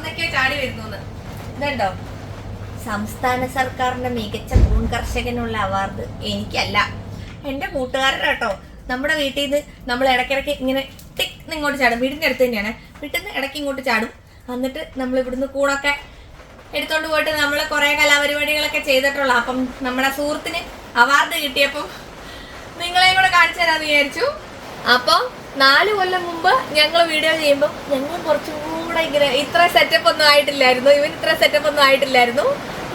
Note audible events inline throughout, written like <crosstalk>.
പറന്നൊക്കെ ചാടി വരുന്നു ഇതുണ്ടോ? സംസ്ഥാന സർക്കാരിന്റെ മികച്ച കൂൺ കർഷകനുള്ള അവാർഡ് എനിക്കല്ല. എന്റെ കൂട്ടുകാരുടെ കേട്ടോ. നമ്മുടെ വീട്ടിൽ നിന്ന് നമ്മൾ ഇടയ്ക്കിടയ്ക്ക് ഇങ്ങനെ ടിക് ഇങ്ങോട്ട് ചാടും. വീടിന്റെ അടുത്ത് തന്നെയാണ്. വീട്ടിൽ നിന്ന് ഇടയ്ക്ക് ഇങ്ങോട്ട് ചാടും. എന്നിട്ട് നമ്മൾ ഇവിടുന്ന് കൂടൊക്കെ എടുത്തോണ്ട് പോയിട്ട് നമ്മൾ കുറെ കലാപരിപാടികളൊക്കെ ചെയ്തിട്ടുള്ള അപ്പം നമ്മുടെ സുഹൃത്തിന് അവാർഡ് കിട്ടിയപ്പം നിങ്ങളെയും കൂടെ കാണിച്ചു തരാമെന്ന് വിചാരിച്ചു. അപ്പം നാല് കൊല്ലം മുമ്പ് ഞങ്ങൾ വീഡിയോ ചെയ്യുമ്പോൾ ഞങ്ങൾ കുറച്ചും കൂടെ ഇങ്ങനെ ഇത്ര സെറ്റപ്പ് ഒന്നും ആയിട്ടില്ലായിരുന്നു ഇവൻ ഇത്ര സെറ്റപ്പ് ഒന്നും ആയിട്ടില്ലായിരുന്നു.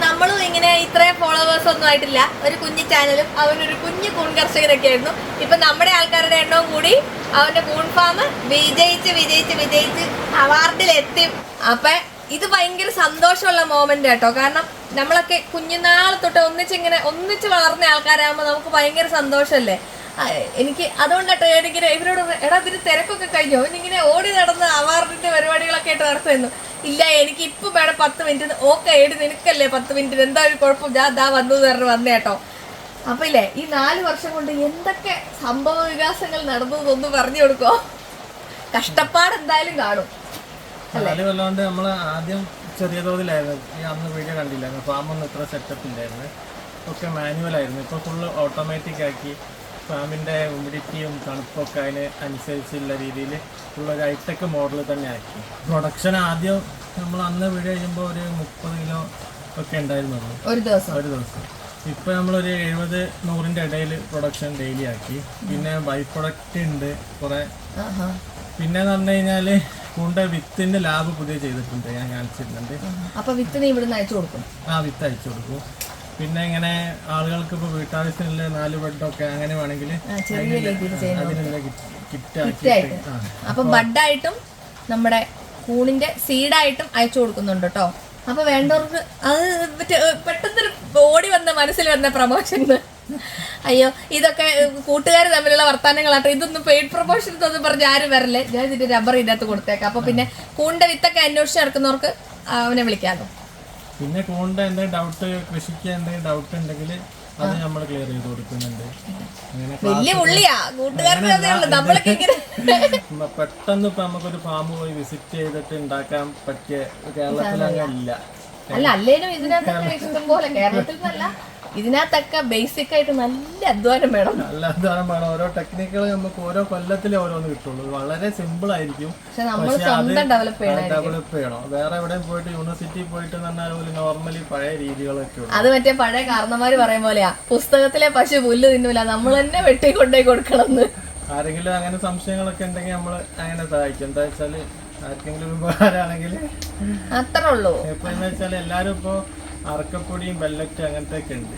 നമ്മളും ഇങ്ങനെ ഇത്രയും ഫോളോവേഴ്സ് ഒന്നും ആയിട്ടില്ല. ഒരു കുഞ്ഞു ചാനലും അവനൊരു കുഞ്ഞു കൂൺ കർഷകനൊക്കെ ആയിരുന്നു. ഇപ്പൊ നമ്മുടെ ആൾക്കാരുടെ എണ്ണവും കൂടി അവന്റെ കൂൺ ഫാം വിജയിച്ച് വിജയിച്ച് വിജയിച്ച് അവാർഡിലെത്തി. അപ്പൊ ഇത് ഭയങ്കര സന്തോഷമുള്ള മോമെന്റ് കേട്ടോ കാരണം നമ്മളൊക്കെ കുഞ്ഞുനാൾ തൊട്ട് ഒന്നിച്ചിങ്ങനെ ഒന്നിച്ച് വളർന്ന ആൾക്കാരാകുമ്പോൾ നമുക്ക് ഭയങ്കര സന്തോഷമല്ലേ? എനിക്ക് അതുകൊണ്ടാട്ടോ ഞാനിങ്ങനെ ഇവരോട് എടാ ഇതിന് തിരക്കൊക്കെ കഴിഞ്ഞോ? ഇങ്ങനെ ഓടി നടന്ന് അവാർഡിന്റെ പരിപാടികളൊക്കെ ആയിട്ട് നടത്തുന്നു ഇല്ല എനിക്ക് ഇപ്പൊ വേണം പത്ത് മിനിറ്റ് ഓക്കെ ഏടി നിനക്കല്ലേ പത്ത് മിനിറ്റ് എന്താ ഒരു കുഴപ്പം? ഞാൻ ദാ വന്നു പറഞ്ഞു പറഞ്ഞ് വന്നേ കേട്ടോ. അപ്പൊ ഇല്ലേ ഈ നാല് വർഷം കൊണ്ട് എന്തൊക്കെ സംഭവ വികാസങ്ങൾ നടന്നു എന്നൊന്ന് പറഞ്ഞു കൊടുക്കോ. കഷ്ടപ്പാട് എന്തായാലും കാണും. നാല് നമ്മൾ ആദ്യം ചെറിയ തോതിലായിരുന്നു. അന്ന് വീഡിയോ കണ്ടില്ലായിരുന്നു. ഫാമൊന്നും ഇത്ര സെറ്റപ്പ് ഇല്ലായിരുന്നു. ഒക്കെ മാനുവൽ ആയിരുന്നു. ഇപ്പോൾ ഫുള്ള് ഓട്ടോമാറ്റിക് ആക്കി. ഫാമിന്റെ ഹ്യൂമിഡിറ്റിയും തണുപ്പൊക്കെ അതിന് അനുസരിച്ചുള്ള രീതിയിൽ ഉള്ള ഹൈടെക് മോഡൽ തന്നെ ആക്കി പ്രൊഡക്ഷൻ ആദ്യം നമ്മൾ അന്ന് വീട് കഴിയുമ്പോൾ ഒരു മുപ്പത് കിലോ ഒക്കെ ഉണ്ടായിരുന്നുള്ളൂ ഒരു ദിവസം. ഒരു ദിവസം. ഇപ്പൊ നമ്മളൊരു എഴുപത് നൂറിന്റെ ഇടയിൽ പ്രൊഡക്ഷൻ ഡെയിലി ആക്കി. പിന്നെ ബൈ പ്രൊഡക്റ്റ് ഉണ്ട് കുറേ. പിന്നെ എന്ന് പറഞ്ഞു കഴിഞ്ഞാൽ കൂണ്ട വിത്തിന്റെ ലാബ് പുതിയ ചെയ്തിട്ടുണ്ട്. ഞാൻ കാണിച്ചിരുന്നുണ്ട് അപ്പൊ വിത്ത് നീ ഇവിടുന്ന് അയച്ചു കൊടുക്കും. ആ വിത്ത് അയച്ചു കൊടുക്കും. പിന്നെ ഇങ്ങനെ ആളുകൾക്ക് ഇപ്പൊ വീട്ടാവശ്യത്തിനുള്ള നാല് ബെഡൊക്കെ അങ്ങനെ വേണമെങ്കിൽ ആ, ചെറിയ രീതിയിൽ ചെയ്യുന്നു അതിനുള്ള കിറ്റ് ആയിട്ട് ആക്കിയിട്ട്. അപ്പൊ ബഡായിട്ടും നമ്മുടെ കൂണിന്റെ സീഡായിട്ടും അയച്ചു കൊടുക്കുന്നുണ്ട് കേട്ടോ അപ്പൊ വേണ്ടവർക്ക് അത് പെട്ടെന്ന് ഓടി വന്ന മനസ്സിൽ വന്ന പ്രമോഷൻ അയ്യോ ഇതൊക്കെ കൂട്ടുകാർ തമ്മിലുള്ള വർത്തമാനങ്ങളാട്ടോ. ഇതൊന്നും പെയ്ഡ് പ്രൊമോഷൻ ഒന്നും പറഞ്ഞ് ആരും വരല്ലേ? ഞാൻ ഇതിന്റെ റബ്ബർ ഇതിനകത്ത് കൊടുത്തേക്കാം. അപ്പൊ പിന്നെ കൂണിന്റെ വിത്തൊക്കെ അന്വേഷിച്ച് നടക്കുന്നവർക്ക് അവനെ വിളിക്കാമല്ലോ പിന്നെ കൂണ്ട എന്തെങ്കിലും ഡൗട്ട് കൃഷിക്ക് എന്തെങ്കിലും ഡൗട്ട് ഉണ്ടെങ്കിൽ അത് നമ്മൾ ക്ലിയർ ചെയ്ത് കൊടുക്കുന്നുണ്ട്. വലിയ ഉള്ളിയാ പെട്ടെന്ന് ഇപ്പൊ നമുക്കൊരു ഫാം പോയി വിസിറ്റ് ചെയ്തിട്ട് ഉണ്ടാക്കാൻ പറ്റിയ കേരളത്തിൽ അങ്ങനെ ഇല്ല അല്ല അല്ലേലും ഇതിനകത്ത് ഇഷ്ടം പോലെ. കേരളത്തിൽ ഇതിനകത്തൊക്കെ ബേസിക് ആയിട്ട് നല്ല അധ്വാനം വേണം. നല്ല അധ്വാനം വേണം. ഓരോ ടെക്നിക്കുകൾ നമുക്ക് ഓരോ കൊല്ലത്തിലേ ഓരോന്ന് കിട്ടുള്ളൂ. വളരെ സിമ്പിൾ ആയിരിക്കും. പക്ഷെ നമ്മൾ സ്വന്തം ഡെവലപ്പ് ചെയ്യണം ഡെവലപ്പ് ചെയ്യണം. വേറെ എവിടെയും പോയിട്ട് യൂണിവേഴ്സിറ്റി പോയിട്ട് പറഞ്ഞാൽ ഒരു നോർമലി പഴയ രീതികളൊക്കെ അത് മറ്റേ പഴയ കാരണന്മാര് പറയും പോലെയാ. പുസ്തകത്തിലെ പശു പുല്ല് തിന്നൂല. നമ്മൾ തന്നെ വെട്ടി കൊണ്ടേ കൊടുക്കണം ആരെങ്കിലും അങ്ങനെ സംശയങ്ങളൊക്കെ ഉണ്ടെങ്കിൽ നമ്മൾ അങ്ങനെ സഹായിക്കും. എന്താ വെച്ചാൽ ആർക്കെങ്കിലും ഉപകാരമാണെങ്കിൽ അത്രേ ഉള്ളൂ. ഇപ്പൊ എന്താ വെച്ചാൽ എല്ലാരും ഇപ്പോ അറക്കപ്പൊടിയും ബെല്ലറ്റ് അങ്ങനത്തെ ഒക്കെ ഉണ്ട്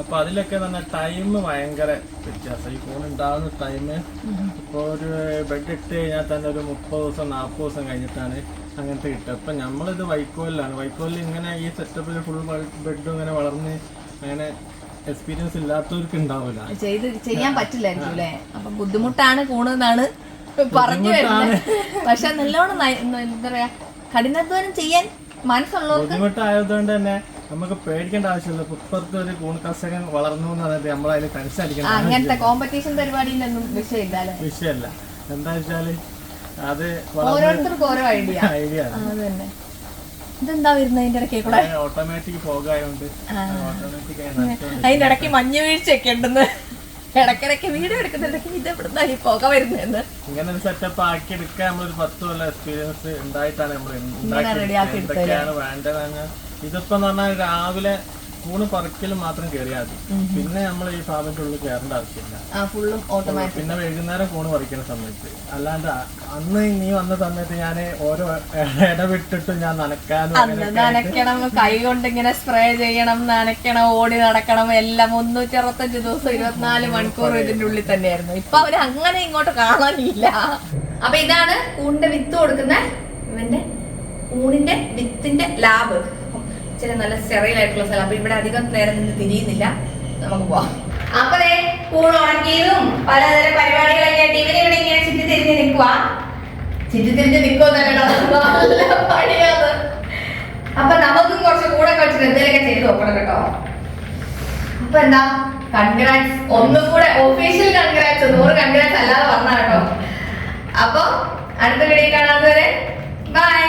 അപ്പൊ അതിലൊക്കെ തന്നെ ടൈം ഭയങ്കര വ്യത്യാസം. ഈ ഫോൺ ഉണ്ടാകുന്ന ടൈം ഇപ്പൊ ഒരു ബെഡ് ഇട്ട് കഴിഞ്ഞാൽ തന്നെ ഒരു മുപ്പത് ദിവസം നാൽപ്പത് ദിവസം കഴിഞ്ഞിട്ടാണ് അങ്ങനത്തെ കിട്ടുക. ഇപ്പൊ നമ്മളിത് വൈക്കോലിലാണ്. വൈക്കോലിൽ ഇങ്ങനെ ഈ സെറ്റപ്പിൽ ഫുൾ ബെഡ് ഇങ്ങനെ വളർന്ന് അങ്ങനെ എക്സ്പീരിയൻസ് ഇല്ലാത്തവർക്ക് ഉണ്ടാവില്ല ചെയ്ത് ചെയ്യാൻ പറ്റില്ലായിരിക്കും അല്ലേ അപ്പൊ ബുദ്ധിമുട്ടാണ് കൂണെന്നാണ് പറഞ്ഞു വരുന്നത്. പക്ഷെ നല്ലോണം എന്താ പറയാ കഠിനാധ്വാനം ചെയ്യാൻ ബുദ്ധിമുട്ടായതുകൊണ്ട് തന്നെ നമുക്ക് പേടിക്കേണ്ട ആവശ്യമില്ല. ഇപ്പൊ ഇപ്പുറത്ത് ഒരു കൂൺ കർഷകൻ വളർന്നു എന്ന് പറഞ്ഞിട്ട് നമ്മൾ അതിന് ടെൻഷൻ ആ, അങ്ങനത്തെ കോമ്പറ്റീഷൻ പരിപാടിയിലൊന്നും വിഷയമില്ല വിഷയമല്ല. എന്താ വെച്ചാൽ അത് ഓരോരുത്തർക്കും ഓരോ ഐഡിയ ഐഡിയ <laughs> ഇതെന്താ വരുന്നത് അതിന്റെ ഇടയ്ക്ക് കൂടെ? ഓട്ടോമാറ്റിക് ഫോഗ് ആയതുകൊണ്ട് അതിന്റെ ഇടയ്ക്ക് മഞ്ഞ് വീഴ്ചയൊക്കെ ഉണ്ടെന്ന്. ഇടയ്ക്കിടയ്ക്ക് വീഡിയോ എടുക്കുന്നുണ്ടെങ്കിൽ ഇത് എവിടുന്നാ ഈ പുക വരുന്നതെന്ന്? ഇങ്ങനെ ഒരു സെറ്റപ്പ് ആക്കി എടുക്കാൻ നമ്മളൊരു പത്ത് കൊല്ലം എക്സ്പീരിയൻസ് ഉണ്ടായിട്ടാണ് നമ്മൾ റെഡിയാക്കി വേണ്ടതെന്ന്. ഇതിപ്പോ എന്ന് പറഞ്ഞാൽ രാവിലെ കൂണ് പറിക്കലും മാത്രം കയറിയാൽ മതി. പിന്നെ നമ്മൾ ഈ ഫാമിന്റെ ഉള്ളിൽ കയറേണ്ട ആവശ്യമില്ല പിന്നെ വൈകുന്നേരം കൂണ് പറിക്കുന്ന സമയത്ത്. അല്ലാണ്ട് അന്ന് നീ വന്ന സമയത്ത് ഞാൻ ഓരോ ഇടവിട്ടിട്ട് ഞാൻ നനക്കാനും നനയ്ക്കണം കൈ കൊണ്ട് ഇങ്ങനെ സ്പ്രേ ചെയ്യണം നനയ്ക്കണം ഓടി നടക്കണം എല്ലാം മുന്നൂറ്റി അറുപത്തഞ്ച് ദിവസം ഇരുപത്തിനാല് മണിക്കൂർ ഇതിന്റെ ഉള്ളിൽ തന്നെയായിരുന്നു. ഇപ്പൊ അവർ അങ്ങനെ ഇങ്ങോട്ട് കാണാനില്ല. അപ്പൊ ഇതാണ് കൂണിന്റെ വിത്ത് കൊടുക്കുന്ന ഇവന്റെ കൂണിന്റെ വിത്തിന്റെ ലാബ്. ഇച്ചിരി നല്ല സ്റ്റെറൈൽ ആയിട്ടുള്ള സ്ഥലം. അപ്പൊ ഇവിടെ അധികം നേരം നിന്ന് തിരിയുന്നില്ല. നമുക്ക് പോവാം. അപ്പൊ കൂൺ ഉണക്കിയതും പലതരം പരിപാടികളൊക്കെ ആയിട്ട് ഇവരിവിടെ ഇങ്ങനെ ചുറ്റി തിരിഞ്ഞ് നിൽക്കുക ചിന്തി നിൽക്കുമെന്നല്ലോ നല്ല പണിയാണ്. അപ്പൊ നമുക്കും കുറച്ച് കൂടെ കുറച്ച് എന്തെങ്കിലുമൊക്കെ ചെയ്ത് നോക്കണം കേട്ടോ. അപ്പൊ എന്താ കൺഗ്രാറ്റ്സ് ഒന്നും കൂടെ ഒഫീഷ്യൽ കൺഗ്രാറ്റ്സ് നൂറ് കൺഗ്രാറ്റ്സ് അല്ലാതെ പറഞ്ഞ കേട്ടോ. അപ്പൊ അടുത്ത വീഡിയോ കാണാത്തവരെ ബൈ